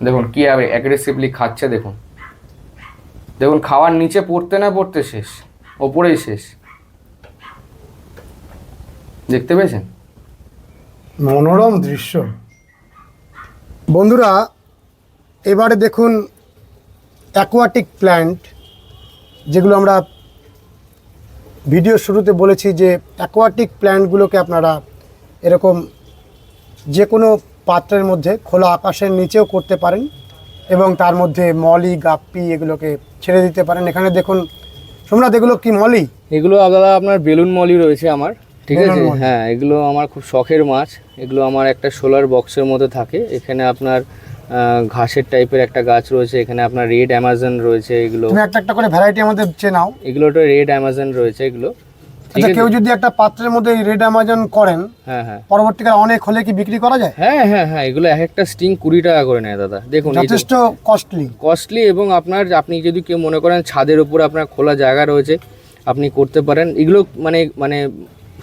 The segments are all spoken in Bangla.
দেখুন কি অ্যাগ্রেসিভলি খাচ্ছে, দেখুন। দেখুন, খাওয়ার নিচে পড়তে না পড়তে শেষ, ওপরেই শেষ। দেখতে পেয়েছেন? মনোরম দৃশ্য। বন্ধুরা, এবারে দেখুন অ্যাকোয়াটিক প্ল্যান্ট যেগুলো আমরা ভিডিও শুরুতে বলেছি যে অ্যাকোয়াটিক প্ল্যান্টগুলোকে আপনারা এরকম যে কোনো পাত্রের মধ্যে খোলা আকাশের নিচেও করতে পারেন এবং তার মধ্যে মলি গাপ্পি এগুলোকে ছেড়ে দিতে পারেন। এখানে দেখুন সোমনাথ এগুলো কি মলি? এগুলো দাদা আপনার বেলুন মলি রয়েছে আমার ঠিক আছে? হ্যাঁ এগুলো আমার খুব শখের মাছ। এগুলো আমার একটা সোলার বক্সের মধ্যে থাকে। এখানে আপনার ঘাসের টাইপের একটা গাছ রয়েছে। এখানে আপনার রেড অ্যামাজন রয়েছে এগুলো। একটা একটা করে ভ্যারাইটি আমাদের চেনাও এগুলো তো রেড অ্যামাজন রয়েছে এগুলো। আচ্ছা কেউ যদি একটা পাত্রের মধ্যে রেড অ্যামাজন করেন হ্যাঁ হ্যাঁ। পরবর্তীকালে অনেক হলে কি বিক্রি করা যায়? হ্যাঁ হ্যাঁ হ্যাঁ এগুলো এক একটা স্টিং কুড়ি টাকা করে নেয় দাদা। দেখুন যথেষ্ট কস্টলি কস্টলি এবং আপনার আপনি যদি কেউ মনে করেন ছাদের উপর আপনার খোলা জায়গা রয়েছে আপনি করতে পারেন। এগুলো মানে মানে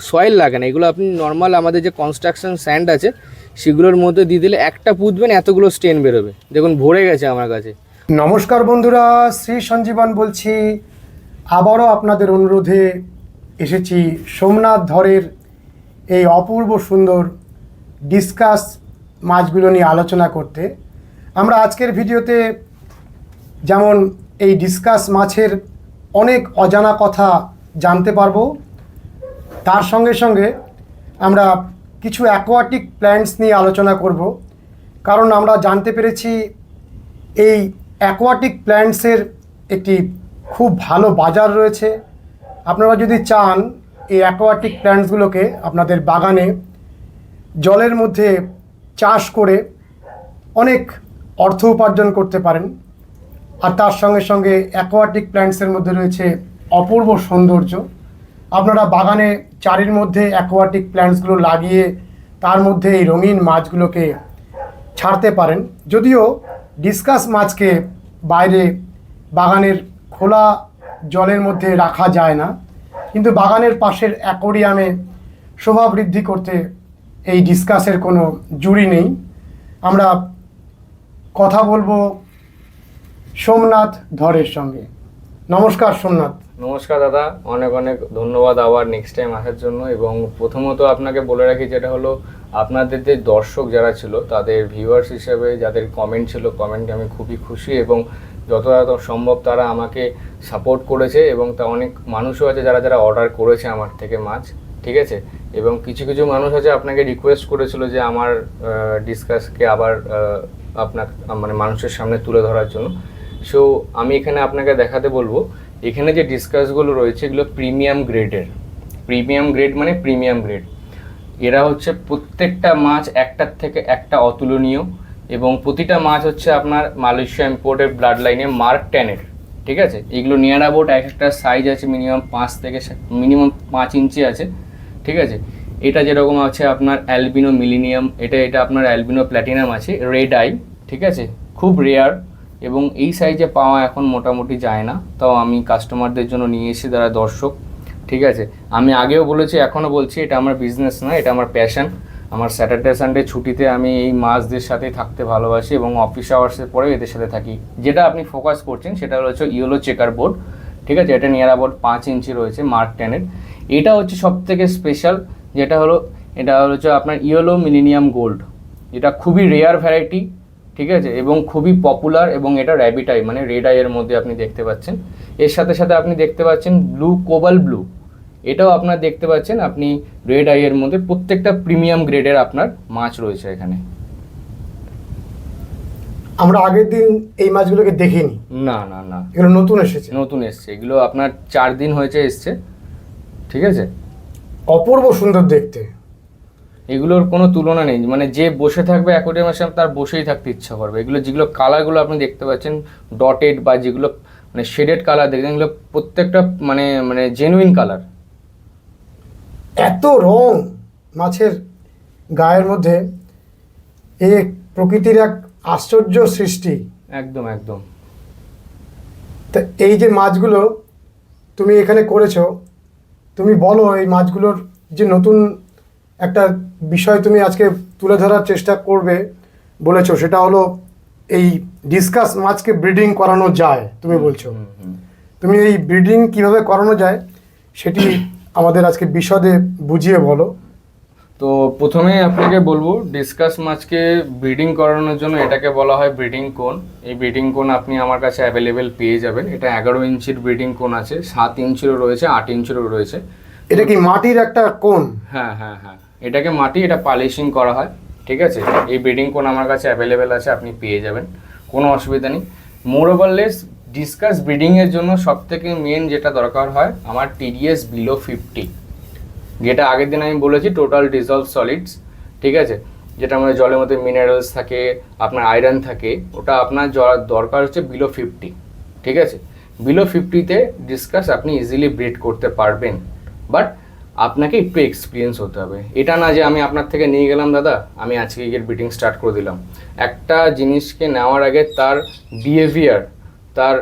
সয়েল লাগে না। এগুলো আপনি নর্মাল আমাদের যে কনস্ট্রাকশন স্যান্ড আছে সেগুলোর মধ্যে দিয়ে দিলে একটা পুঁতবেন এতগুলো স্টেন বেরোবে। দেখুন ভরে গেছে আমার কাছে। নমস্কার বন্ধুরা শ্রী সঞ্জীবন বলছি। আবারও আপনাদের অনুরোধে এসেছি সোমনাথ ধরের এই অপূর্ব সুন্দর ডিসকাস মাছগুলো নিয়ে আলোচনা করতে। আমরা আজকের ভিডিওতে যেমন এই ডিসকাস মাছের অনেক অজানা কথা জানতে পারব, তার সঙ্গে সঙ্গে আমরা কিছু অ্যাকোয়াটিক প্ল্যান্টস নিয়ে আলোচনা করব। কারণ আমরা জানতে পেরেছি এই অ্যাকোয়াটিক প্ল্যান্টসের একটি খুব ভালো বাজার রয়েছে। আপনারা যদি চান এই অ্যাকোয়াটিক প্ল্যান্টসগুলোকে আপনাদের বাগানে জলের মধ্যে চাষ করে অনেক অর্থ উপার্জন করতে পারেন। আর তার সঙ্গে সঙ্গে অ্যাকোয়াটিক প্ল্যান্টসের মধ্যে রয়েছে অপূর্ব সৌন্দর্য। আপনারা বাগানে চারির মধ্যে অ্যাকোয়াটিক প্ল্যান্টসগুলো লাগিয়ে তার মধ্যে এই রঙিন মাছগুলোকে ছাড়তে পারেন। যদিও ডিসকাস মাছকে বাইরে বাগানের খোলা জলের মধ্যে রাখা যায় না। কিন্তু বাগানের পাশের অ্যাকোরিয়ামে শোভা বৃদ্ধি করতে এই ডিসকাসের কোনো জুড়ি নেই। আমরা কথা বলব সোমনাথ ধরের সঙ্গে। নমস্কার সোমনাথ। নমস্কার দাদা, অনেক অনেক ধন্যবাদ আবার নেক্সট টাইম আসার জন্য। এবং প্রথমত আপনাকে বলে রাখি যেটা হলো, আপনাদের যে দর্শক যারা ছিল, তাদের ভিউয়ার্স হিসেবে যাদের কমেন্ট ছিল কমেন্টে আমি খুবই খুশি। এবং যতটা সম্ভব তারা আমাকে সাপোর্ট করেছে এবং তা অনেক মানুষও আছে যারা যারা অর্ডার করেছে আমার থেকে মাছ, ঠিক আছে? এবং কিছু কিছু মানুষ আছে আপনাকে রিকোয়েস্ট করেছিল যে আমার ডিসকাসকে আবার আপনার মানে মানুষের সামনে তুলে ধরার জন্য। সো আমি এখানে আপনাকে দেখাতে বলব, এখানে যে ডিসকাসগুলো রয়েছে এগুলো প্রিমিয়াম গ্রেডের প্রিমিয়াম গ্রেড মানে প্রিমিয়াম গ্রেড এরা হচ্ছে প্রত্যেকটা মাছ একটার থেকে একটা অতুলনীয়। এবং প্রতিটা মাছ হচ্ছে আপনার মালয়েশিয়া ইম্পোর্টের ব্লাড লাইনে মার্ক টেনের ঠিক আছে? এগুলো নিয়ার অ্যাবাউট এক একটা সাইজ আছে মিনিমাম পাঁচ থেকে মিনিমাম পাঁচ ইঞ্চি আছে, ঠিক আছে? এটা যেরকম আছে আপনার অ্যালবিনো মিলিনিয়াম এটা এটা আপনার অ্যালবিনো প্ল্যাটিনাম আছে রেড আই ঠিক আছে? খুব রেয়ার এবং এই সাইজে পাওয়া এখন মোটামুটি যায় না, তাও আমি কাস্টমারদের জন্য নিয়ে এসেছি যারা দর্শক, ঠিক আছে? আমি আগেও বলেছি এখনও বলছি, এটা আমার বিজনেস না, এটা আমার প্যাশন আমার স্যাটারডে, সানডে ছুটিতে আমি এই মাছদের সাথে থাকতে ভালোবাসি এবং অফিস আওয়ার্সের পরেও এদের সাথে থাকি। যেটা আপনি ফোকাস করছেন সেটা হচ্ছে ইয়েলো চেকার বোর্ড ঠিক আছে? এটা নিয়ার অ্যাবাউট পাঁচ ইঞ্চি রয়েছে মার্ক টেনের এটা হচ্ছে সব থেকে স্পেশাল যেটা হলো, এটা হচ্ছে আপনার ইয়েলো মিলিনিয়াম গোল্ড এটা খুবই রেয়ার ভ্যারাইটি ঠিক আছে? এবং খুবই পপুলার এবং এটা র্যাবিট আই মানে রেড আইয়ের মধ্যে আপনি দেখতে পাচ্ছেন। এর সাথে সাথে আপনি দেখতে পাচ্ছেন ব্লু কোবাল ব্লু এটাও আপনার দেখতে পাচ্ছেন আপনি রেড আইয়ের মধ্যে প্রত্যেকটা প্রিমিয়াম গ্রেডের আপনার মাছ রয়েছে এখানে। আমরা আগের দিন এই মাছগুলোকে দেখিনি। না না না। এগুলো নতুন এসেছে। নতুন এসছে। এগুলো আপনার চার দিন হয়েছে এসছে। ঠিক আছে? অপূর্ব সুন্দর দেখতে। এগুলোর কোনো তুলনা নেই। মানে যে বসে থাকবে অ্যাকোরিয়ামের সামনে তার বসেই থাকতে ইচ্ছা করবে। এগুলো যেগুলো কালারগুলো আপনি দেখতে পাচ্ছেন ডটেড বা যেগুলো মানে শেডেড কালার দেখবেন এগুলো প্রত্যেকটা মানে মানে জেনুইন কালার এত রং মাছের গায়ের মধ্যে এ প্রকৃতির এক আশ্চর্য সৃষ্টি। একদম একদম। তা এই যে মাছগুলো তুমি এখানে করেছ তুমি বলো এই মাছগুলোর যে নতুন একটা বিষয় তুমি আজকে তুলে ধরার চেষ্টা করবে বলেছ সেটা হলো এই ডিসকাস মাছকে ব্রিডিং করানো যায় তুমি বলছো। তুমি এই ব্রিডিং কীভাবে করানো যায় সেটি আমাদের আজকে বিশদে বুঝিয়ে বলো। তো প্রথমে আপনাকে বলব ডিসকাস মাছকে ব্রিডিং করানোর জন্য এটাকে বলা হয় ব্রিডিং কোন এই ব্রিডিং কোন আপনি আমার কাছে অ্যাভেলেবেল পেয়ে যাবেন। এটা এগারো ইঞ্চির ব্রিডিং কোন আছে সাত ইঞ্চিরও রয়েছে আট ইঞ্চিরও রয়েছে। এটা কি মাটির একটা কোন হ্যাঁ হ্যাঁ হ্যাঁ। এটাকে মাটি এটা পালিশিং করা হয় ঠিক আছে? এই ব্রিডিং কোন আমার কাছে অ্যাভেলেবেল আছে আপনি পেয়ে যাবেন। কোনো অসুবিধা নেই। মোর ওভারলেস ডিসকাস ব্রিডিংয়ের জন্য সব থেকে মেন যেটা দরকার হয়, আমার টিডিএস বিলো ফিফটি যেটা আগের দিন আমি বলেছি টোটাল ডিজলভ সলিডস ঠিক আছে? যেটা আমাদের জলের মধ্যে মিনারেলস থাকে, আপনার আয়রন থাকে, ওটা আপনার দরকার হচ্ছে বিলো ফিফটি ঠিক আছে? বিলো ফিফটিতে ডিসকাস আপনি ইজিলি ব্রিড করতে পারবেন। বাট আপনাকে একটু এক্সপিরিয়েন্স হতে হবে। এটা না যে আমি আপনার থেকে নিয়ে গেলাম, দাদা, আমি আজকে গিয়ে ব্রিডিং স্টার্ট করে দিলাম। একটা জিনিসকে নেওয়ার আগে তার বিহেভিয়ার তার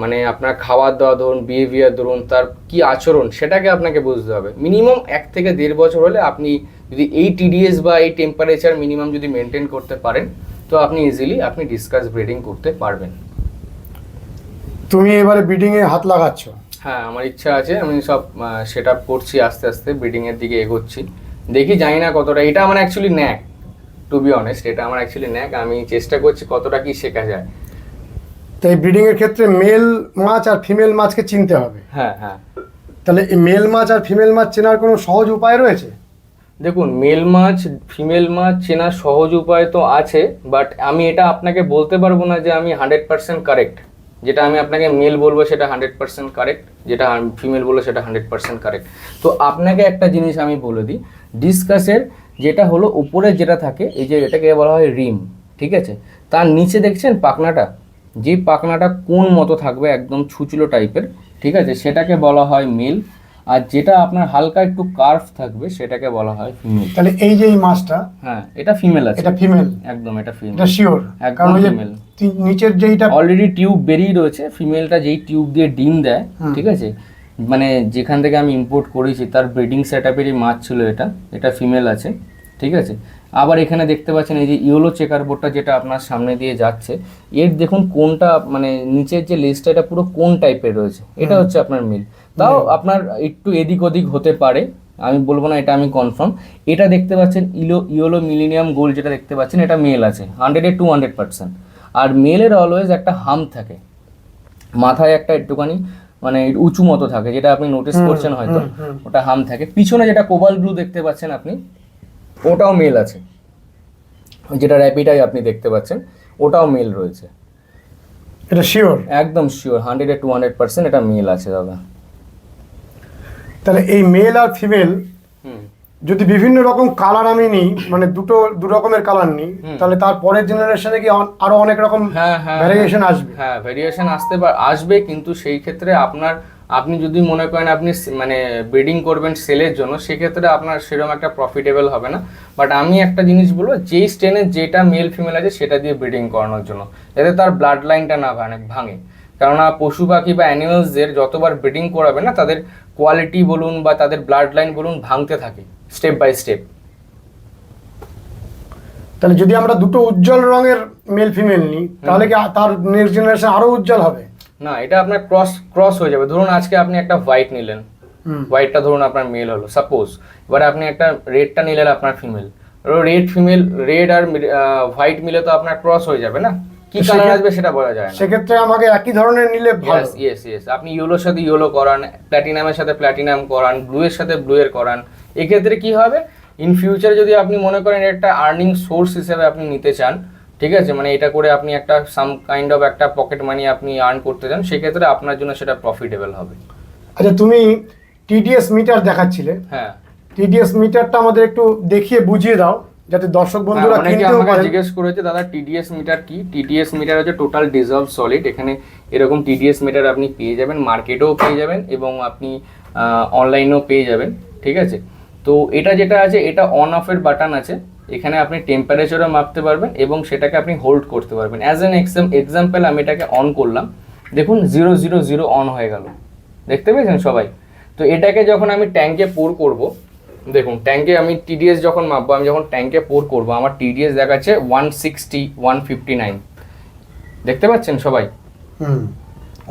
মানে আপনার খাওয়ার দাওয়া ধরুন বিহেভিয়ার ধরুন তার কি আচরণ সেটাকে আপনাকে বুঝতে হবে। মিনিমাম এক থেকে দেড় বছর হলে আপনি যদি এই টিডিএস বা এই টেম্পারেচার মিনিমাম যদি মেনটেন করতে পারেন তো আপনি ইজিলি আপনি ডিসকাস ব্রিডিং করতে পারবেন। তুমি এবারে ব্রিডিংয়ে হাত লাগাচ্ছ? হ্যাঁ আমার ইচ্ছা আছে আমি সব সেট আপ করছি আস্তে আস্তে ব্রিডিংয়ের দিকে এগোচ্ছি। দেখি জানি না কতটা এটা আমার actually knack to be honest এটা আমার অ্যাকচুয়ালি ন্যাক আমি চেষ্টা করছি কতটা কি শেখা যায়। তো এই ব্রিডিংয়ের ক্ষেত্রে মেল মাছ আর ফিমেল মাছকে চিনতে হবে। হ্যাঁ হ্যাঁ। তাহলে এই মেল মাছ আর ফিমেল মাছ চেনার কোনো সহজ উপায় রয়েছে? দেখুন মেল মাছ ফিমেল মাছ চেনার সহজ উপায় তো আছে বাট আমি এটা আপনাকে বলতে পারব না যে আমি হান্ড্রেড পার্সেন্ট কারেক্ট যেটা আমি আপনাকে মেল বলব সেটা হান্ড্রেড পার্সেন্ট কারেক্ট যেটা ফিমেল বলব সেটা হান্ড্রেড পার্সেন্ট কারেক্ট তো আপনাকে একটা জিনিস আমি বলে দিই। ডিসকাসের যেটা হলো উপরে যেটা থাকে এই যে এটাকে বলা হয় রিম ঠিক আছে? তার নিচে দেখছেন পাখনাটা? যে পাখনাটা কোন মতো থাকবে একদম ছুচলো টাইপের ঠিক আছে? সেটাকে বলা হয় মেল আর যেটা আপনার হালকা একটু কার্ভ থাকবে সেটাকে বলা হয় ফিমেল তাহলে এই যে এই মাছটা হ্যাঁ এটা ফিমেল আছে। এটা ফিমেল একদম এটা ফিমেল এটা শিওর একদম। তি- নিচের যেইটা অলরেডি টিউব বেরিয়ে রয়েছে ফিমেলটা যেই টিউব দিয়ে ডিম দেয় ঠিক আছে? মানে যেখান থেকে আমি ইম্পোর্ট করেছি তার ব্রিডিং সেট আপেরই মাছ ছিল এটা। এটা ফিমেল আছে ঠিক আছে? আবার এখানে দেখতে পাচ্ছেন এই যে ইয়েলো চেকার বোর্ডটা যেটা আপনার সামনে দিয়ে যাচ্ছে এর দেখুন কোনটা মানে নিচের যে লেজটা এটা পুরো কোন টাইপের রয়েছে? এটা হচ্ছে আপনার মিল তাও আপনার একটু এদিক ওদিক হতে পারে আমি বলব না এটা আমি কনফার্ম এটা দেখতে পাচ্ছেন ইলো ইয়েলো মিলিনিয়াম গোল্ড যেটা দেখতে পাচ্ছেন এটা মেল আছে হান্ড্রেডে টু হান্ড্রেড পার্সেন্ট আর মেলের অলওয়েজ একটা হাম থাকে মাথায় একটা একটুখানি মানে উঁচু মতো থাকে যেটা আপনি নোটিস করছেন হয়তো। ওটা হাম থাকে। পিছনে যেটা কোবাল ব্লু দেখতে পাচ্ছেন আপনি ওটাও মেল আছে। যেটা র্যাপিডাই আপনি দেখতে পাচ্ছেন ওটাও মেল রয়েছে। এটা শিওর একদম শিওর হান্ড্রেডে টু হান্ড্রেড পার্সেন্ট এটা মেল আছে দাদা। তাহলে এই মেল আর ফিমেল যদি বিভিন্ন রকম কালার আমি নিই মানে দুটো দু রকমের কালার নিই তাহলে তার পরের জেনারেশনে কি আরও অনেক রকম হ্যাঁ হ্যাঁ ভ্যারিয়েশন আসবে? হ্যাঁ ভেরিয়েশন আসতে আসবে কিন্তু সেই ক্ষেত্রে আপনার আপনি যদি মনে করেন আপনি মানে ব্রিডিং করবেন সেলের জন্য, সেক্ষেত্রে আপনার সেরকম একটা প্রফিটেবল হবে না। বাট আমি একটা জিনিস বলব, যেই স্টেনে যেটা মেল ফিমেল আছে, সেটা দিয়ে ব্রিডিং করানোর জন্য। যাতে তার ব্লাড লাইনটা না ভাঙে ভাঙে। কেননা পশু পাখি বা অ্যানিমালসদের যতবার ব্রিডিং করাবে না, তাদের কোয়ালিটি বলুন বা তাদের ব্লাড লাইন বলুন ভাঙতে থাকে স্টেপ বাই স্টেপ তাহলে যদি আমরা দুটো উজ্জ্বল রঙের মেল ফিমেল নিই, তাহলে কি তার নেক্সট জেনারেশন আরও উজ্জ্বল হবে? না এটা আপনার ক্রস ক্রস হয়ে যাবে। ধরুন আজকে আপনি একটা হোয়াইট নিলেন। হোয়াইটটা ধরুন আপনার মেল হলো। সাপোজ এবার আপনি একটা রেডটা নিলেন আপনার ফিমেল রেড ফিমেল রেড আর হোয়াইট মিলে তো আপনার ক্রস হয়ে যাবে না? কি কালার আসবে সেটা বলা যায় না। সেক্ষেত্রে আমাকে একই ধরনের নিলে ভালো। ইয়েস ইয়েস আপনি ইয়েলোর সাথে ইয়েলো করান প্ল্যাটিনামের সাথে প্ল্যাটিনাম করান ব্লু এর সাথে ব্লু এর করান। এক্ষেত্রে কি হবে? ইন ফিউচারে যদি আপনি মনে করেন এটা একটা আর্নিং সোর্স হিসেবে আপনি নিতে চান ঠিক আছে? মানে এটা করে আপনি একটা সাম কাইন্ড অফ একটা পকেট মানি আপনি আর্ন করতে চান সেক্ষেত্রে আপনার জন্য সেটা প্রফিটেবল হবে। আচ্ছা তুমি টিডিএস মিটার দেখাচ্ছিলে। হ্যাঁ। টিডিএস মিটারটা আমাদের একটু দেখিয়ে বুঝিয়ে দাও যাতে দর্শক বন্ধুরা হ্যাঁ, কিনতেও আমাকে পারে। জিজ্ঞেস করেছে দাদা টিডিএস মিটার কি? টিডিএস মিটার হচ্ছে টোটাল ডিজলভ সলিড এখানে এরকম টিডিএস মিটার আপনি পেয়ে যাবেন মার্কেটেও পেয়ে যাবেন এবং আপনি অনলাইনেও পেয়ে যাবেন ঠিক আছে? তো এটা যেটা আছে এটা অন অফের বাটন আছে। এখানে আপনি টেম্পারেচারও মাপতে পারবেন এবং সেটাকে আপনি হোল্ড করতে পারবেন। অ্যাজ অ্যান এক্সাম্পল আমি এটাকে অন করলাম। দেখুন জিরো জিরো জিরো অন হয়ে গেল। দেখতে পেয়েছেন সবাই? তো এটাকে যখন আমি ট্যাঙ্কে পোর করব দেখুন ট্যাঙ্কে আমি টিডিএস যখন মাপবো আমি যখন ট্যাঙ্কে পোর করব আমার টিডিএস দেখাচ্ছে one sixty one fifty nine দেখতে পাচ্ছেন সবাই? হুম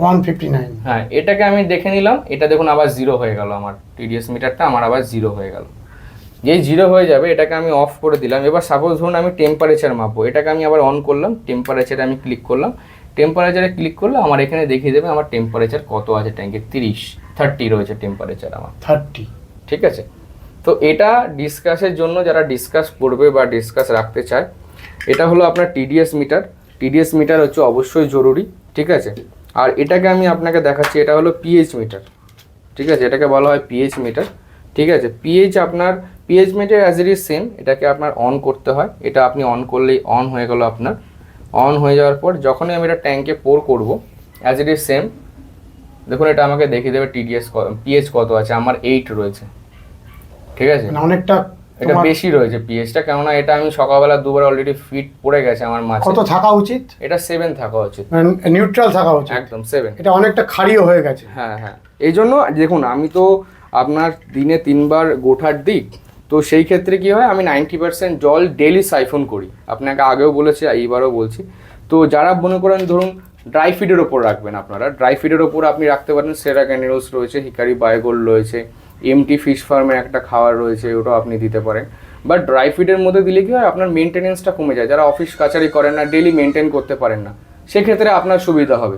ওয়ান ফিফটি নাইন হ্যাঁ এটাকে আমি দেখে নিলাম এটা দেখুন আবার জিরো হয়ে গেল আমার টিডিএস মিটারটা আমার আবার জিরো হয়ে গেল। যেই জিরো হয়ে যাবে এটাকে আমি অফ করে দিলাম। এবার সাপোজ ধরুন আমি টেম্পারেচার মাপবো। এটাকে আমি আবার অন করলাম টেম্পারেচারে আমি ক্লিক করলাম। টেম্পারেচারে ক্লিক করলে আমার এখানে দেখিয়ে দেবে আমার টেম্পারেচার কত আছে ট্যাঙ্কের তিরিশ থার্টি রয়েছে টেম্পারেচার আমার। থার্টি ঠিক আছে? তো এটা ডিসকাসের জন্য যারা ডিসকাস করবে বা ডিসকাস রাখতে চায় এটা হলো আপনার টিডিএস মিটার টিডিএস মিটার হচ্ছে অবশ্যই জরুরি ঠিক আছে? আর এটাকে আমি আপনাকে দেখাচ্ছি এটা হলো পিএইচ মিটার ঠিক আছে? এটাকে বলা হয় পিএইচ মিটার ঠিক আছে? পিএইচ আপনার pH meter as it is same এটাকে আপনার অন করতে হয়। এটা আপনি অন করলেই অন হয়ে গেল আপনার। অন হয়ে যাওয়ার পর যখনই আমি এটা ট্যাঙ্কে পোর করব অ্যাজ ইট ইজ সেম দেখুন এটা আমাকে দেখিয়ে দেবে টিডিএস পিএইচ কত আছে আমার এইট রয়েছে। ঠিক আছে? মানে অনেকটা এটা বেশি রয়েছে পিএইচটা কেননা এটা আমি সকালবেলা দুবার অলরেডি ফিট পড়ে গেছে আমার মাছে। কত থাকা উচিত? এটা সেভেন থাকা উচিত। নিউট্রাল থাকা উচিত। একদম সেভেন এটা অনেকটা ক্ষারীয় হয়ে গেছে। হ্যাঁ হ্যাঁ। এই জন্য দেখুন আমি তো আপনার দিনে তিনবার গোঠার দিক তো সেই ক্ষেত্রে কি হয়, আমি নাইনটি পার্সেন্ট জল ডেলি সাইফন করি। আপনাকে আগেও বলেছি, এইবারও বলছি। তো যারা মনে করেন ধরুন ড্রাই ফিডের ওপর রাখবেন আপনারা ড্রাই ফিডের ওপর আপনি রাখতে পারেন সেরা ক্যানিরোস রয়েছে হিকারি বায়োগোল রয়েছে এমটি ফিশ ফার্মের একটা খাবার রয়েছে, ওটাও আপনি দিতে পারেন। বাট ড্রাই ফিডের মধ্যে দিলে কি হয়, আপনার মেনটেনেন্সটা কমে যায়। যারা অফিস কাছারি করেন না ডেলি মেনটেন করতে পারেন না। সেক্ষেত্রে আপনার সুবিধা হবে।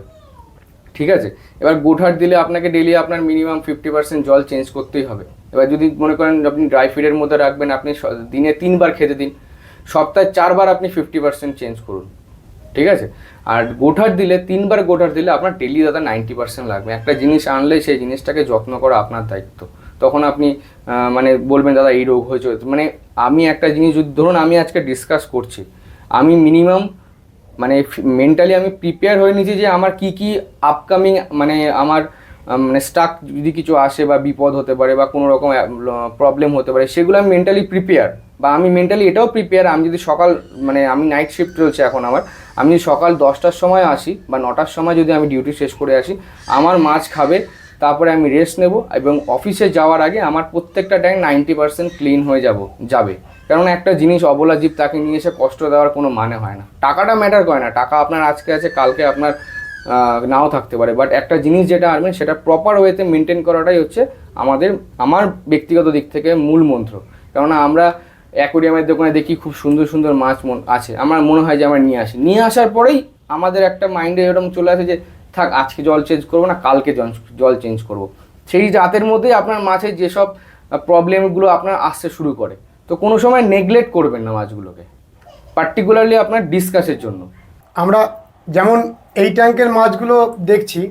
ঠিক আছে? এবার গুড়হাট দিলে আপনাকে ডেলি আপনার মিনিমাম ফিফটি পার্সেন্ট জল চেঞ্জ করতেই হবে। এবার যদি মনে করেন আপনি ড্রাই ফিডের মধ্যে রাখবেন, আপনি দিনে তিনবার খেতে দিন, সপ্তাহে চারবার আপনি ফিফটি পার্সেন্ট চেঞ্জ করুন, ঠিক আছে? আর গোঠার দিলে, তিনবার গোঠার দিলে আপনার ডেলি দাদা নাইনটি পার্সেন্ট লাগবে। একটা জিনিস আনলে সেই জিনিসটাকে যত্ন করা আপনার দায়িত্ব। তখন আপনি মানে বলবেন, দাদা, এই রোগ হয়েছে। মানে আমি একটা জিনিস যদি, ধরুন আমি আজকে ডিসকাস করছি, আমি মিনিমাম মানে মেন্টালি আমি প্রিপেয়ার হয়ে নিয়েছি যে আমার কি কি আপকামিং মানে আমার মানে স্টাক যদি কিছু আসে বা বিপদ হতে পারে বা কোনো রকম প্রবলেম হতে পারে, সেগুলো আমি মেন্টালি প্রিপেয়ার বা আমি মেন্টালি এটাও প্রিপেয়ার আমি যদি সকাল মানে আমি নাইট শিফট চলছে এখন আমার, আমি সকাল দশটার সময় আসি বা নটার সময় যদি আমি ডিউটি শেষ করে আসি, আমার মাছ খাবে, তারপরে আমি রেস্ট নেব এবং অফিসে যাওয়ার আগে আমার প্রত্যেকটা ট্যাঙ্ক নাইনটি পার্সেন্ট ক্লিন হয়ে যাব, যাবে। কারণ একটা জিনিস অবলা জীব তাকে নিয়ে এসে কষ্ট দেওয়ার কোনো মানে হয় না। টাকাটা ম্যাটার করে না। টাকা আপনার আজকে আছে, কালকে আপনার নাও থাকতে পারে। বাট একটা জিনিস যেটা আনবেন, সেটা প্রপার ওয়েতে মেনটেন করাটাই হচ্ছে আমাদের, আমার ব্যক্তিগত দিক থেকে মূল মন্ত্র। কেননা আমরা অ্যাকোরিয়ামের দোকানে দেখি খুব সুন্দর সুন্দর মাছ আছে। আমার মনে হয় যে আমরা নিয়ে আসি। নিয়ে আসার পরেই আমাদের একটা মাইন্ডে এরকম চলে আসে যে, থাক, আজকে জল চেঞ্জ করব না, কালকে জল- চেঞ্জ করব। সেই রাতের মধ্যেই আপনার মাছের যেসব প্রবলেমগুলো আপনার আসতে শুরু করে। তো কোনো সময় নেগলেক্ট করবেন না মাছগুলোকে। পার্টিকুলারলি আপনার ডিসকাসের জন্য। আমরা যেমন এই ট্যাঙ্কের মাছগুলো দেখছি।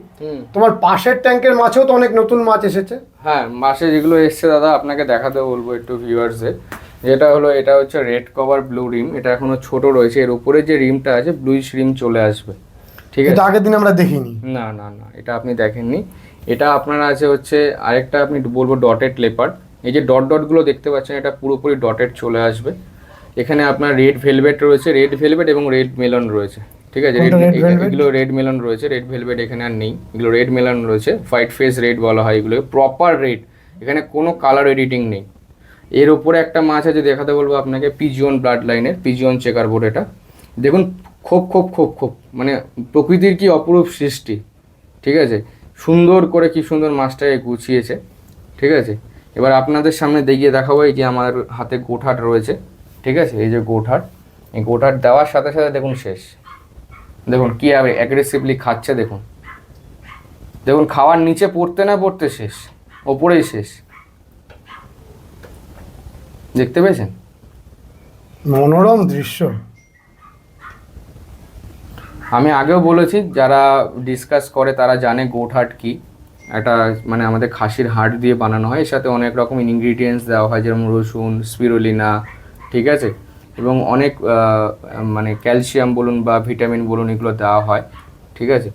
তোমার পাশের ট্যাঙ্কের মাছেও তো অনেক নতুন মাছ এসেছে। হ্যাঁ মাসে যেগুলো এসছে দাদা আপনাকে দেখাতে বলব একটু ভিউয়ার্সে যেটা হলো এটা হচ্ছে রেড কভার ব্লু রিম এটা এখনও ছোট রয়েছে। এর উপরে যে রিমটা আছে ব্লুইশ রিম চলে আসবে। ঠিক আছে? আগের দিন আমরা দেখিনি। না না না এটা আপনি দেখেননি। এটা আপনার আছে হচ্ছে আরেকটা আপনি বলব ডটেড লেপার এই যে ডট ডটগুলো দেখতে পাচ্ছেন এটা পুরোপুরি ডটেড চলে আসবে। এখানে আপনার রেড ভেলভেট রয়েছে। রেড ভেলভেট এবং রেড মেলন রয়েছে। ঠিক আছে? এগুলো রেড মেলন রয়েছে রেড ভেলভেট এখানে আর নেই। এগুলো রেড মেলন রয়েছে হোয়াইট ফেস রেড বলা হয় এগুলো প্রপার রেড এখানে কোনো কালার এডিটিং নেই। এর উপরে একটা মাছ আছে দেখাতে বলব আপনাকে পিজিওন ব্লাড লাইনের পিজিওন চেকার বোর্ড এটা। দেখুন খোপ খোপ খোপ খোপ মানে প্রকৃতির কি অপরূপ সৃষ্টি ঠিক আছে? সুন্দর করে কি সুন্দর মাছটাকে গুছিয়েছে ঠিক আছে? এবার আপনাদের সামনে দেখিয়ে দেখাবো এই যে আমার হাতে গোঠাট রয়েছে ঠিক আছে? এই যে গোঠাট এই গোঠাট দেওয়ার সাথে সাথে দেখুন শেষ। দেখুন কি অ্যাগ্রেসিভলি খাচ্ছে দেখুন। দেখুন খাওয়ার নিচে পড়তে না পড়তে শেষ ওপরেই শেষ। দেখতে পেয়েছেন? মনোরম দৃশ্য। আমি আগেও বলেছি যারা ডিসকাস করে তারা জানে গোট হাট কি। একটা মানে আমাদের খাসির হাট দিয়ে বানানো হয় এর সাথে অনেক রকম ইনগ্রিডিয়েন্টস দেওয়া হয় যেমন রসুন স্পিরুলিনা ঠিক আছে? এবং অনেক মানে ক্যালসিয়াম বলুন বা ভিটামিন বলুন এগুলো দেওয়া হয়, ঠিক আছে?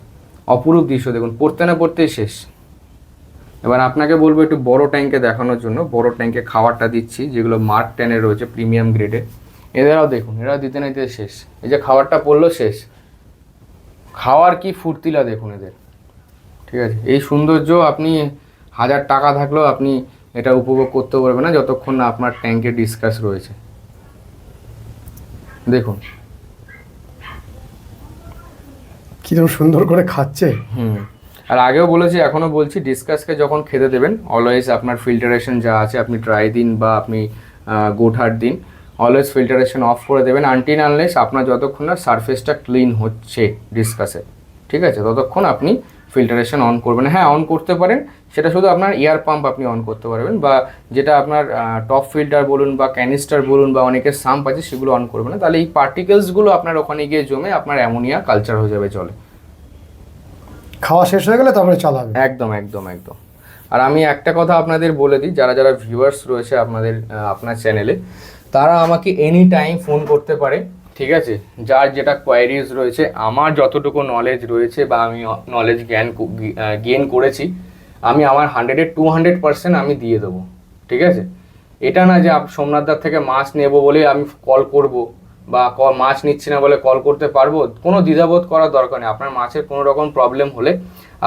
অপরূপ দৃশ্য, দেখুন, পড়তে না পড়তেই শেষ। এবার আপনাকে বলব একটু বড় ট্যাঙ্কে দেখানোর জন্য। বড় ট্যাঙ্কে খাবারটা দিচ্ছি, যেগুলো মার্ক টেনে রয়েছে প্রিমিয়াম গ্রেডে এদেরাও দেখুন, এরাও দিতে না দিতে শেষ। এই যে খাবারটা পড়ল, শেষ। খাওয়ার কি ফুর্তিলা, দেখুন এদের। ঠিক আছে? এই সৌন্দর্য আপনি, হাজার টাকা থাকলেও আপনি এটা উপভোগ করতে পারবেন না, যতক্ষণ না আপনার ট্যাঙ্কে ডিসকাস রয়েছে। দেখুন। কীরকম সুন্দর করে খাচ্ছে। হুম। আর আগেও বলেছি এখনও বলছি ডিসকাসকে যখন খেতে দেবেন অলওয়েজ আপনার ফিল্টারেশন যা আছে আপনি ট্রাই দিন বা আপনি গোঠার দিন অলওয়েজ ফিল্টারেশন অফ করে দেবেন। আনটিন আনলেস আপনার যতক্ষণ না সারফেসটা ক্লিন হচ্ছে ডিসকাসে ঠিক আছে? ততক্ষণ আপনি ফিল্টারেশন অন করবেন। হ্যাঁ অন করতে পারেন। সেটা শুধু আপনার এয়ার পাম্প আপনি অন করতে পারবেন বা যেটা আপনার টপ ফিল্টার বলুন বা ক্যানিস্টার বলুন বা অনেকের সাম্প আছে সেগুলো অন করবেন না। তাহলে এই পার্টিকেলসগুলো আপনার ওখানে গিয়ে জমে আপনার অ্যামোনিয়া কালচার হয়ে যাবে জলে খাওয়া শেষ হয়ে গেলে তারপরে চালাবে। একদম একদম একদম। আর আমি একটা কথা আপনাদের বলে দিই যারা যারা ভিউয়ার্স রয়েছে আপনাদের আপনার চ্যানেলে তারা আমাকে এনি টাইম ফোন করতে পারে। ঠিক আছে? যার যেটা কোয়ারিজ রয়েছে, আমার যতটুকু নলেজ রয়েছে বা আমি নলেজ জ্ঞান গেন করেছি, আমি আমার হান্ড্রেডের টু হান্ড্রেড পার্সেন্ট আমি দিয়ে দেবো। ঠিক আছে? এটা না যে সোমনাথদার থেকে মাছ নেব বলে আমি কল করব বা মাছ নিচ্ছি না বলে কল করতে পারব, কোনো দ্বিধাবোধ করার দরকার নেই। আপনার মাছের কোনো রকম প্রবলেম হলে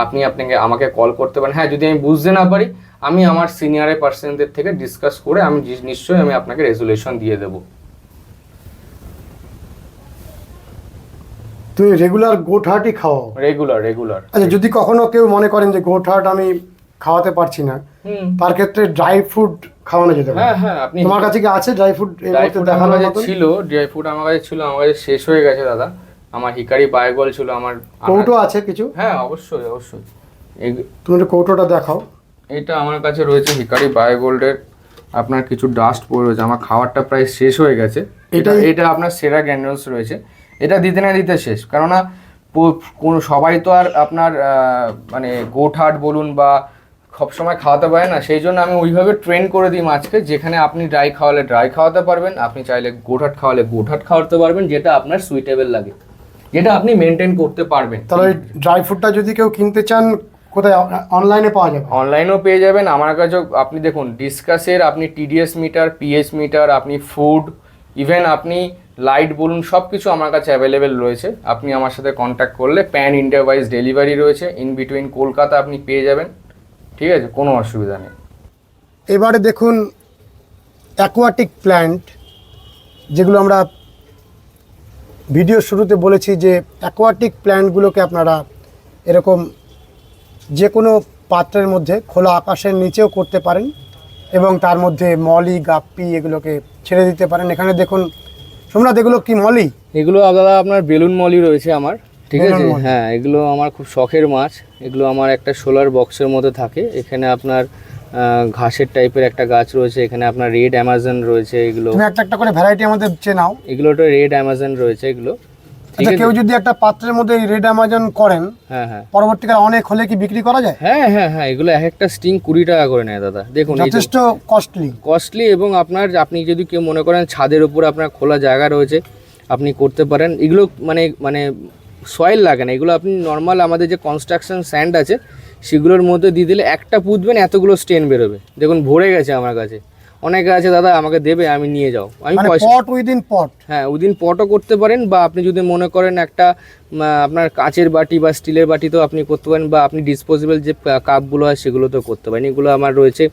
আপনি আপনাকে, আমাকে কল করতে পারেন। হ্যাঁ যদি আমি বুঝতে না পারি, আমি আমার সিনিয়রের পার্সনদের থেকে ডিসকাস করে আমি নিশ্চয়ই আমি আপনাকে রেজুলেশন দিয়ে দেবো। তুমি রেগুলার গোট হার্টই খাওয়াও রেগুলার রেগুলার আচ্ছা যদি কখনো কেউ মনে করেন যে গোট হার্ট আমি খাওয়াতে পারছি না তার ক্ষেত্রে ড্রাই ফ্রুট খাওয়ানো যেতে পারে। হ্যাঁ হ্যাঁ আপনি তোমার কাছে কি আছে ড্রাই ফ্রুট এই মুহূর্তে দেখানোর কাছে ছিল ড্রাই ফ্রুট আমার কাছে ছিল আমার কাছে শেষ হয়ে গেছে দাদা। আমার হিকারি বায়োগল ছিল আমার কৌটো আছে কিছু? হ্যাঁ অবশ্যই অবশ্যই। এই- তুমি কৌটোটা দেখাও। এটা আমার কাছে রয়েছে হিকারি বায়োগোল্ডের। আপনার কিছু ডাস্ট পড়ে রয়েছে আমার খাবারটা প্রায় শেষ হয়ে গেছে। এটা এটা আপনার সেরা গ্যান্ডলস রয়েছে। এটা দিতে না দিতে শেষ। কেননা কোনো সবাই তো আর আপনার মানে গোট হাট বলুন বা সবসময় খাওয়াতে পারে না সেই জন্য আমি ওইভাবে ট্রেন করে দিই মাছকে যেখানে আপনি ড্রাই খাওয়ালে ড্রাই খাওয়াতে পারবেন আপনি চাইলে গোঠাট খাওয়ালে গোঠাট খাওয়াতে পারবেন যেটা আপনার সুইটেবল লাগে। যেটা আপনি মেনটেন করতে পারবেন। তাহলে ওই ড্রাই ফ্রুটটা যদি কেউ কিনতে চান কোথায়? অনলাইনে পাওয়া যাবে? অনলাইনেও পেয়ে যাবেন। আমার কাছে আপনি দেখুন ডিসকাসের আপনি টিডিএস মিটার পিএস মিটার আপনি ফুড ইভেন আপনি লাইট বলুন সব কিছু আমার কাছে অ্যাভেলেবেল রয়েছে। আপনি আমার সাথে কন্ট্যাক্ট করলে প্যান ইন্ডিয়া ওয়াইজ ডেলিভারি রয়েছে। ইন বিটুইন কলকাতা আপনি পেয়ে যাবেন। ঠিক আছে? কোনো অসুবিধা নেই। এবারে দেখুন অ্যাকোয়াটিক প্ল্যান্ট যেগুলো আমরা ভিডিও শুরুতে বলেছি যে অ্যাকোয়াটিক প্ল্যান্টগুলোকে আপনারা এরকম যে কোনো পাত্রের মধ্যে খোলা আকাশের নিচেও করতে পারেন এবং তার মধ্যে মলি, গাপ্পি এগুলোকে ছেড়ে দিতে পারেন। এখানে দেখুন সোমনাথ এগুলো কি মলি? এগুলো দাদা আপনার বেলুন মলি রয়েছে আমার ঠিক আছে? হ্যাঁ এগুলো আমার খুব শখের মাছ। এগুলো আমার একটা সোলার বক্সের মধ্যে থাকে। এখানে আপনার ঘাসের টাইপের একটা গাছ রয়েছে। এখানে আপনার রেড অ্যামাজন রয়েছে এগুলো। একটা একটা করে ভ্যারাইটি আমাদের চেনাও এগুলো তো রেড অ্যামাজন রয়েছে এগুলো। আচ্ছা কেউ যদি একটা পাত্রের মধ্যে রেড অ্যামাজন করেন হ্যাঁ হ্যাঁ। পরবর্তীকালে অনেক হলে কি বিক্রি করা যায়? হ্যাঁ হ্যাঁ হ্যাঁ এগুলো এক একটা স্টিং কুড়ি টাকা করে নেয় দাদা। দেখুন যথেষ্ট কস্টলি কস্টলি এবং আপনার আপনি যদি কেউ মনে করেন ছাদের উপর আপনার খোলা জায়গা রয়েছে আপনি করতে পারেন। এগুলো মানে মানে সয়েল লাগে না। এগুলো আপনি নর্মাল আমাদের যে কনস্ট্রাকশন স্যান্ড আছে সেগুলোর মধ্যে দিয়ে দিলে একটা পুঁতবেন এতগুলো স্টেন বেরোবে। দেখুন ভরে গেছে আমার কাছে। অনেকে আছে দাদা আমাকে দেবে আমি নিয়ে যাও। আমি পট উইদিন পট হ্যাঁ ওদিন পটও করতে পারেন বা আপনি যদি মনে করেন একটা আপনার কাঁচের বাটি বা স্টিলের বাটিতেও আপনি করতে পারেন বা আপনি ডিসপোজেবল যে কাপগুলো হয় সেগুলোতেও করতে পারেন। এগুলো আমার রয়েছে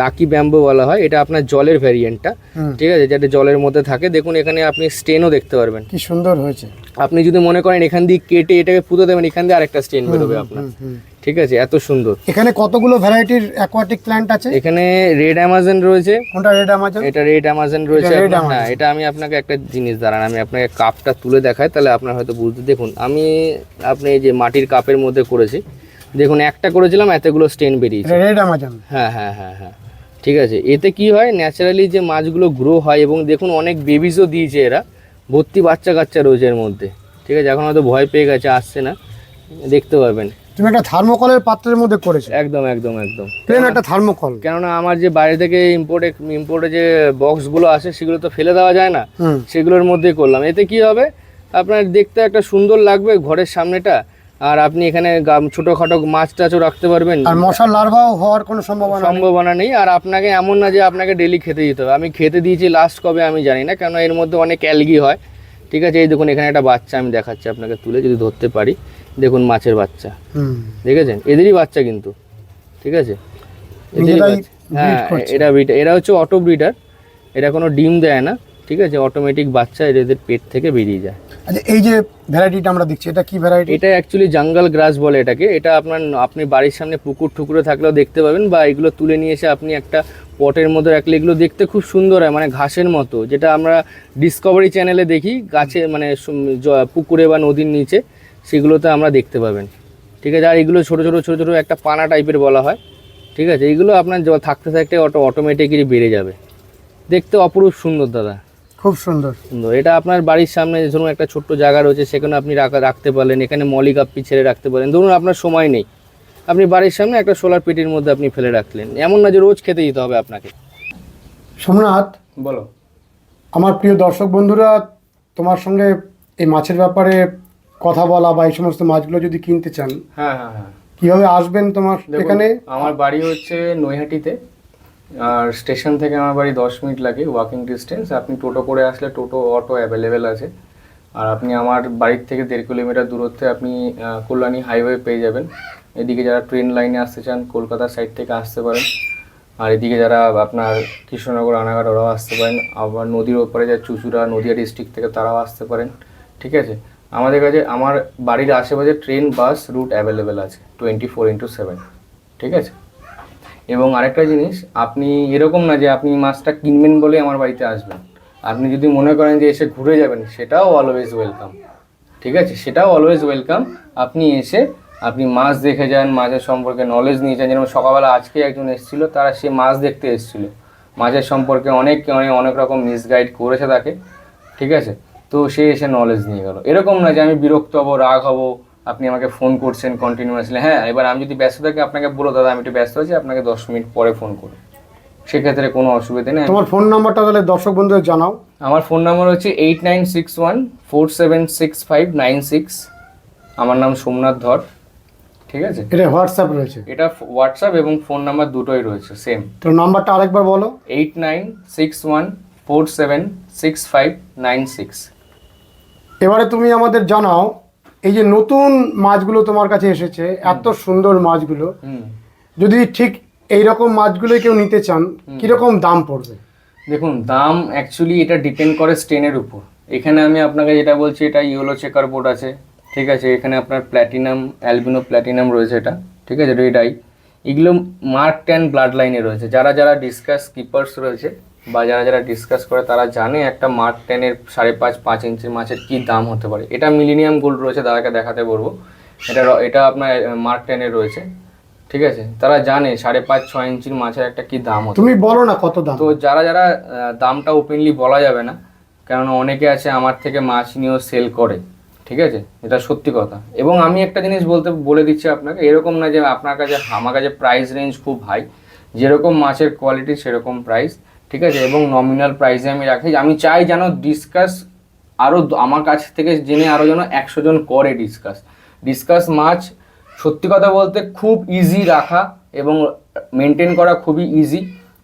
লাকি ব্যাম্বো বলা হয় এটা আপনার জলের ভ্যারিয়েন্টটা ঠিক আছে যেটা জলের মধ্যে থাকে। দেখুন এখানে আপনি স্টেনও দেখতে পারবেন। কি সুন্দর হয়েছে। আপনি যদি মনে করেন এখান দিয়ে কেটে এটাকে পুঁতে দেবেন এখান দিয়ে আরেকটা স্টেন বেরোবে আপনার। ঠিক আছে এত সুন্দর। এখানে কতগুলো ভ্যারাইটির অ্যাকোয়াটিক প্ল্যান্ট আছে? এখানে রেড অ্যামাজন রয়েছে। কোনটা রেড অ্যামাজন এটা রেড অ্যামাজন রয়েছে। হ্যাঁ এটা আমি আপনাকে একটা জিনিস দাঁড়ান আমি আপনাকে কাপটা তুলে দেখাই তাহলে আপনার হয়তো বুঝতে দেখুন আমি আপনি এই যে মাটির কাপের মধ্যে করেছি দেখুন একটা করেছিলাম এতগুলো স্টেন বেরিয়েছে। রেড অ্যামাজন হ্যাঁ হ্যাঁ হ্যাঁ হ্যাঁ ঠিক আছে। এতে কি হয় ন্যাচারালি যে মাছগুলো গ্রো হয় এবং দেখুন অনেক বেবিসও দিয়েছে এরা ভর্তি বাচ্চা কাচ্চা রয়েছে এর মধ্যে। ঠিক আছে এখন হয়তো ভয় পেয়ে গেছে আসছে না দেখতে পাবেন তুমি একটা থার্মোকলের পাত্রের মধ্যে করেছ। একদম একদম একদম। প্লেন একটা থার্মোকল কেননা আমার যে বাইরে থেকে ইম্পোর্টে ইম্পোর্টে যে বক্সগুলো আসে সেগুলো তো ফেলে দেওয়া যায় না। সেগুলোর মধ্যেই করলাম। এতে কি হবে? আপনার দেখতে একটা সুন্দর লাগবে ঘরের সামনেটা। আর আপনি এখানে ছোটখাটো মাছ টাছও রাখতে পারবেন। আর মশার লার্ভাও হওয়ার কোনো সম্ভাবনা সম্ভাবনা নেই। আর আপনাকে এমন না যে আপনাকে ডেলি খেতে দিতে হবে। আমি খেতে দিয়েছি লাস্ট কবে আমি জানি না। কেন এর মধ্যে অনেক অ্যালগি হয়। ঠিক আছে? এই দেখুন এখানে একটা বাচ্চা আমি দেখাচ্ছি আপনাকে তুলে যদি ধরতে পারি। দেখুন মাছের বাচ্চা। দেখেছেন? এদেরই বাচ্চা কিন্তু। ঠিক আছে? হ্যাঁ এটা ব্রিডার এরা হচ্ছে অটো ব্রিডার এরা কোনো ডিম দেয় না। ঠিক আছে? অটোমেটিক বাচ্চা এদের পেট থেকে বেরিয়ে যায়। আচ্ছা এই যে ভ্যারাইটিটা আমরা দেখছি এটা কি ভ্যারাইটি? এটা অ্যাকচুয়ালি জঙ্গল গ্রাস বলে এটাকে। এটা আপনার আপনি বাড়ির সামনে পুকুর ঠুকুরে থাকলেও দেখতে পাবেন বা এগুলো তুলে নিয়ে এসে আপনি একটা পটের মধ্যে রাখলে এগুলো দেখতে খুব সুন্দর হয় মানে ঘাসের মতো যেটা আমরা ডিসকভারি চ্যানেলে দেখি গাছে মানে পুকুরে বা নদীর নিচে সেগুলোতে আমরা দেখতে পাবেন। ঠিক আছে আর এগুলো ছোটো ছোটো ছোটো ছোটো একটা পানা টাইপের বলা হয়। ঠিক আছে এগুলো আপনার থাকতে থাকতে অটো অটোমেটিকলি বেড়ে যাবে। দেখতে অপরূপ সুন্দর দাদা। খুব সুন্দর। সুন্দর। এটা আপনার বাড়ির সামনে ধরুন একটা ছোট্ট জায়গা রয়েছে সেখানে আপনি রাখা রাখতে পারলেন এখানে মলি কাপ্পি ছেড়ে রাখতে পারেন। ধরুন আপনার সময় নেই। আপনি বাড়ির সামনে একটা সোলার পেটির মধ্যে আপনি ফেলে রাখলেন। এমন না যে রোজ খেতে দিতে হবে আপনাকে। সোমনাথ বলো। আমার প্রিয় দর্শক বন্ধুরা তোমার সঙ্গে এই মাছের ব্যাপারে কথা বলা বা এই সমস্ত মাছগুলো যদি কিনতে চান হ্যাঁ হ্যাঁ হ্যাঁ। কীভাবে আসবেন তোমার এখানে? আমার বাড়ি হচ্ছে নৈহাটিতে আর স্টেশন থেকে আমার বাড়ি দশ মিনিট লাগে ওয়াকিং ডিস্টেন্স আপনি টোটো করে আসলে টোটো অটো অ্যাভেলেবেল আছে। আর আপনি আমার বাড়ির থেকে দেড় কিলোমিটার দূরত্বে আপনি কল্যাণী হাইওয়ে পেয়ে যাবেন। এদিকে যারা ট্রেন লাইনে আসতে চান, কলকাতার সাইড থেকে আসতে পারেন। আর এদিকে যারা আপনার কৃষ্ণনগর রানাঘাট ওরাও আসতে পারেন। আবার নদীর ওপরে যা চুচুড়া, নদীয়া ডিস্ট্রিক্ট থেকে তারাও আসতে পারেন। ঠিক আছে? আমাদের কাছে, আমার বাড়ির আশেপাশে ট্রেন বাস রুট অ্যাভেলেবেল আছে টোয়েন্টি ফোর ইন্টু সেভেন ঠিক আছে? এবং আরেকটা জিনিস, আপনি এরকম না যে আপনি মাছটা কিনবেন বলে আমার বাড়িতে আসবেন। আপনি যদি মনে করেন যে এসে ঘুরে যাবেন, সেটাও অলওয়েজ ওয়েলকাম ঠিক আছে? সেটাও অলওয়েজ ওয়েলকাম আপনি এসে আপনি মাছ দেখে যান মাছের সম্পর্কে নলেজ নিয়ে যান। যেরকম সকালবেলা আজকে একজন এসেছিল তারা সে মাছ দেখতে এসেছিল। মাছের সম্পর্কে অনেক অনেক অনেক রকম মিসগাইড করেছে তাকে ঠিক আছে? তো সে এসে নলেজ নিয়ে গেল। এরকম না যে আমি বিরক্ত হব রাগ হব আপনি আমাকে ফোন করছেন কন্টিনিউয়াসলি হ্যাঁ এবার আমি যদি ব্যস্ত থাকি আপনাকে বলো দাদা আমি একটু ব্যস্ত আছি আপনাকে দশ মিনিট পরে ফোন করি সেক্ষেত্রে কোনো অসুবিধা নেই। তোমার ফোন নাম্বারটা তাহলে দর্শক বন্ধুদের জানাও। আমার ফোন নাম্বার হচ্ছে eight nine six one four seven six five nine six আমার নাম সোমনাথ ধর। ঠিক আছে? এটা হোয়াটসঅ্যাপ রয়েছে। এটা হোয়াটসঅ্যাপ এবং ফোন নাম্বার দুটোই রয়েছে সেম তো নাম্বারটা আরেকবার বলো। Eight nine six one four seven six five nine six এবারে তুমি আমাদের জানাও এই যে নতুন মাছগুলো তোমার কাছে এসেছে এত সুন্দর মাছগুলো। যদি ঠিক এই রকম মাছগুলো কেউ নিতে চান কীরকম দাম পড়বে? দেখুন দাম অ্যাকচুয়ালি এটা ডিপেন্ড করে স্টেনের উপর। এখানে আমি আপনাকে যেটা বলছি এটা ইয়েলো চেকার বোর্ড আছে। ঠিক আছে এখানে আপনার প্ল্যাটিনাম অ্যালবিনো প্ল্যাটিনাম রয়েছে এটা ঠিক আছে রেড আই এগুলো মার্ক ট্যান ব্লাড লাইনে রয়েছে। যারা যারা ডিসকাস কিপার্স রয়েছে বা যারা যারা ডিসকাস করে তারা জানে একটা মার্ক টেনের সাড়ে পাঁচ পাঁচ ইঞ্চির মাছের কী দাম হতে পারে। এটা মিলিনিয়াম গোল্ড রয়েছে দাদাকে দেখাতে বলব। এটা এটা আপনার মার্ক টেনের রয়েছে। ঠিক আছে তারা জানে সাড়ে পাঁচ ছয় ইঞ্চির মাছের একটা কী দাম হতে তুমি বলো না কত দাম। তো যারা যারা দামটা ওপেনলি বলা যাবে না কেননা অনেকে আছে আমার থেকে মাছ নিয়েও সেল করে। ঠিক আছে? এটা সত্যি কথা। এবং আমি একটা জিনিস বলতে, বলে দিচ্ছি আপনাকে, এরকম না যে আপনার কাছে, আমার কাছে প্রাইস রেঞ্জ খুব হাই যেরকম মাছের কোয়ালিটি সেরকম প্রাইস ঠিক আছে? এবং নমিনাল প্রাইসে আমি রাখি। আমি চাই যেন ডিসকাস আরও আমার কাছ থেকে জেনে আরও যেন একশো জন করে ডিসকাস ডিসকাস মাছ, সত্যি কথা বলতে খুব ইজি রাখা এবং মেনটেন করা খুবই ইজি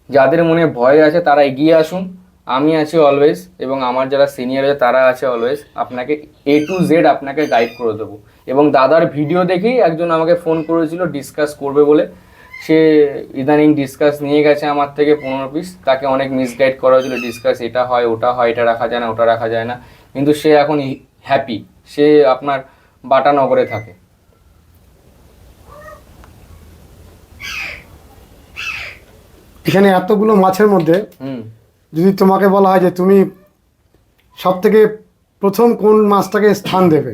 যাদের মনে ভয় আছে তারা এগিয়ে আসুন। আমি আছি অলওয়েজ এবং আমার যারা সিনিয়র আছে তারা আছে অলওয়েজ আপনাকে এ টু জেড আপনাকে গাইড করে দেবো। এবং দাদার ভিডিও দেখেই একজন আমাকে ফোন করেছিল ডিসকাস করবে বলে। সে ইদানিং ডিসকাস নিয়ে গেছে আমার থেকে পনেরো পিস তাকে অনেক মিসগাইড করা হয়েছিল ডিসকাস এটা হয় ওটা হয় এটা রাখা যায় না ওটা রাখা যায় না। কিন্তু সে এখন হ্যাপি সে আপনার বাটানগরে থাকে। এখানে এতগুলো মাছের মধ্যে হুম। যদি তোমাকে বলা হয় যে তুমি সব থেকে প্রথম কোন মাছটাকে স্থান দেবে?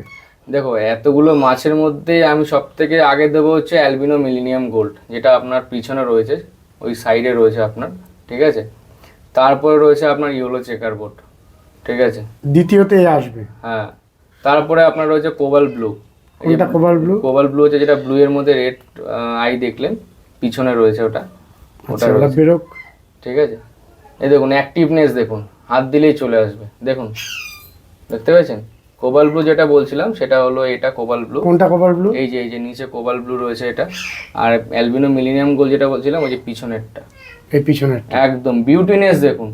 দেখো এতগুলো মাছের মধ্যে আমি সব থেকে আগে দেবো হচ্ছে অ্যালবিনো মিলিনিয়াম গোল্ড যেটা আপনার পিছনে রয়েছে ওই সাইডে রয়েছে আপনার ঠিক আছে? তারপরে রয়েছে আপনার ইয়েলো চেকার বোর্ড ঠিক আছে? দ্বিতীয়তে আসবে। হ্যাঁ তারপরে আপনার রয়েছে কোবাল ব্লু। কোনটা কোবাল ব্লু? কোবাল ব্লু হচ্ছে যেটা ব্লু এর মধ্যে রেড আই দেখলেন পিছনে রয়েছে ওটা ওটা আচ্ছা। বেরোক। ঠিক আছে? এই দেখুন অ্যাক্টিভনেস দেখুন হাত দিলেই চলে আসবে দেখুন দেখতে পেয়েছেন? কোবাল ব্লু যেটা বলছিলাম সেটা হলো এটা কোবাল ব্লু কোনটা কোবাল ব্লু এই যে এই যে নিচে কোবাল ব্লু রয়েছে এটা আর অ্যালবিনো মিলিনিয়াম গোল যেটা বলছিলাম ওই যে পিছনেরটা। এই পিছনের একদম বিউটিনেস দেখুন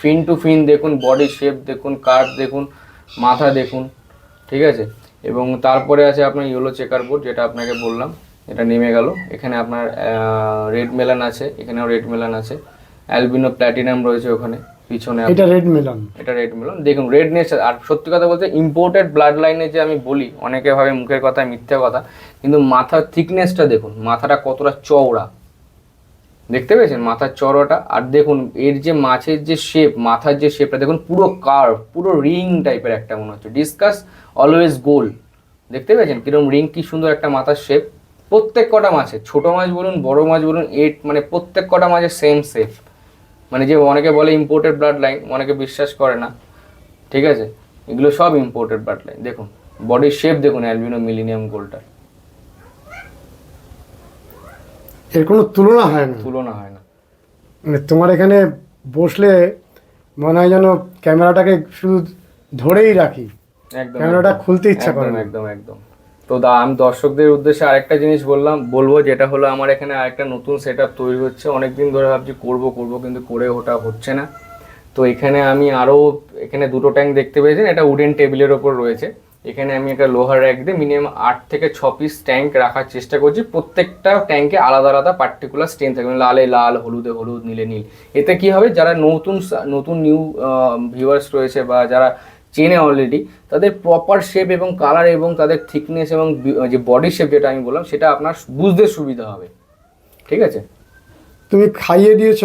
ফিন টু ফিন দেখুন বডি শেপ দেখুন কার্ভ দেখুন মাথা দেখুন ঠিক আছে? এবং তারপরে আছে আপনার ইয়েলো চেকার বোর্ড যেটা আপনাকে বললাম এটা নেমে গেল। এখানে আপনার রেড মেলান আছে এখানেও রেড মেলান আছে। অ্যালবিনো প্ল্যাটিনাম রয়েছে ওখানে পিছনে এটা রেড মেলন। এটা রেড মেলন। দেখুন রেডনেস আর সত্যি কথা বলতে ইম্পোর্টেড ব্লাড লাইনে যে আমি বলি অনেকে ভাবে মুখের কথা মিথ্যা কথা কিন্তু মাথার থিকনেসটা দেখুন মাথাটা কতটা চওড়া। দেখতে পেয়েছেন? মাথার চওড়াটা আর দেখুন এর যে মাছের যে শেপ মাথার যে শেপটা দেখুন পুরো কার্ভ পুরো রিং টাইপের একটা মনে হচ্ছে। ডিসকাস অলওয়েজ গোল দেখতে পেয়েছেন? কীরকম রিং কি সুন্দর একটা মাথার শেপ প্রত্যেক কটা মাছের ছোট মাছ বলুন বড় মাছ বলুন এট মানে প্রত্যেক কটা মাছের সেম শেপ মানে যে অনেকে বলে ইম্পোর্টেড ব্লাড লাইন অনেকে বিশ্বাস করে না। ঠিক আছে? এগুলো সব ইম্পোর্টেড ব্লাড লাইন দেখুন বডির শেপ দেখুন অ্যালবিনো মিলিনিয়াম গোল্ডটার এর কোনো তুলনা হয় না। তুলনা হয় না। মানে তোমার এখানে বসলে মনে হয় যেন ক্যামেরাটাকে শুধু ধরেই রাখি। একদম ক্যামেরাটা খুলতে ইচ্ছা করে। একদম একদম। তো দা, আমি দর্শকদের উদ্দেশ্যে আরেকটা জিনিস বললাম, বলব যেটা হলো আমার এখানে আরেকটা নতুন সেট আপ তৈরি হচ্ছে। অনেকদিন ধরে ভাবছি করব করব, কিন্তু করে ওটা হচ্ছে না। তো এখানে আমি আরও এখানে দুটো ট্যাঙ্ক দেখতে পেয়েছেন এটা উডেন টেবিলের ওপর রয়েছে। এখানে আমি একটা লোহার র্যাক দিয়ে মিনিমাম আট থেকে ছ পিস ট্যাঙ্ক রাখার চেষ্টা করছি। প্রত্যেকটা ট্যাঙ্কে আলাদা আলাদা পার্টিকুলার স্টেন থাকবে। মানে লালে, লাল, হলুদে হলুদ, নীলে নীল। এতে কি হবে? যারা নতুন নতুন নিউ ভিউয়ার্স রয়েছে বা যারা চেনে অলরেডি তাদের প্রপার শেপ এবং কালার এবং তাদের থিকনেস এবং যে বডি শেপ যেটা আমি বললাম সেটা আপনার বুঝতে সুবিধা হবে। ঠিক আছে? তুমি খাইয়ে দিয়েছ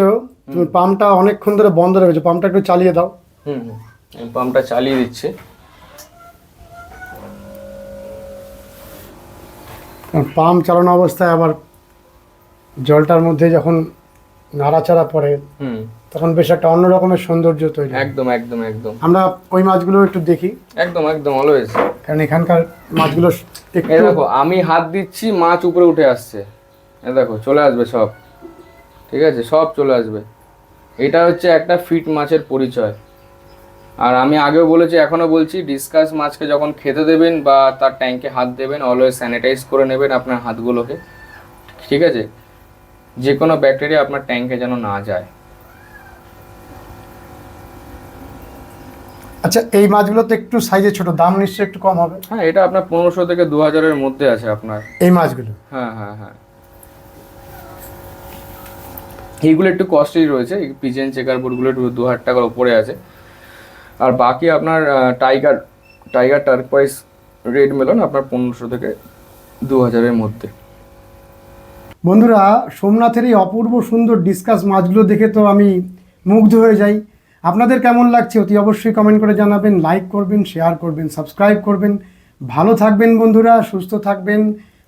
তুমি পাম্পটা অনেকক্ষণ ধরে বন্ধ রেখেছো পাম্পটা একটু চালিয়ে দাও। হুম হুম পাম্পটা চালিয়ে দিচ্ছি। পাম্প চালানো অবস্থায় আবার জলটার মধ্যে যখন নাড়াচাড়া পড়ে হুম। তখন বেশ একটা অন্য রকমের সৌন্দর্য তৈরি একদম একদম একদম। আমরা ওই মাছগুলো একটু দেখি। একদম একদম অলওয়েজ কারণ এখানকার মাছগুলো দেখো আমি হাত দিচ্ছি মাছ উপরে উঠে আসছে। দেখো চলে আসবে সব। ঠিক আছে? সব চলে আসবে। এটা হচ্ছে একটা ফিট মাছের পরিচয়। আর আমি আগেও বলেছি এখনও বলছি ডিসকাস মাছকে যখন খেতে দেবেন বা তার ট্যাঙ্কে হাত দেবেন অলওয়েজ স্যানিটাইজ করে নেবেন আপনার হাতগুলোকে। ঠিক আছে? যে কোনো ব্যাকটেরিয়া আপনার ট্যাঙ্কে যেন না যায়। আচ্ছা এই মাছগুলো তো একটু সাইজে ছোট দাম নিশ্চয়ই একটু কম হবে। হ্যাঁ এটা আপনার পনেরোশো থেকে দু হাজারের মধ্যে আছে আপনার। এই মাছগুলো? হ্যাঁ হ্যাঁ হ্যাঁ। এইগুলো একটু কস্টলি রয়েছে পিজেন চেকার বোর্ডগুলো একটু দু হাজার টাকার উপরে আছে। আর বাকি আপনার tiger tiger turquoise red melon আপনার পনেরোশো থেকে দু হাজারের মধ্যে। বন্ধুরা সোমনাথের এই অপূর্ব সুন্দর ডিসকাস মাছগুলো দেখে তো আমি মুগ্ধ হয়ে যাই। আপনাদের কেমন লাগছে অতি অবশ্যই কমেন্ট করে জানাবেন লাইক করবেন শেয়ার করবেন সাবস্ক্রাইব করবেন। ভালো থাকবেন বন্ধুরা, সুস্থ থাকবেন।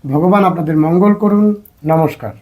ভগবান আপনাদের মঙ্গল করুন। নমস্কার।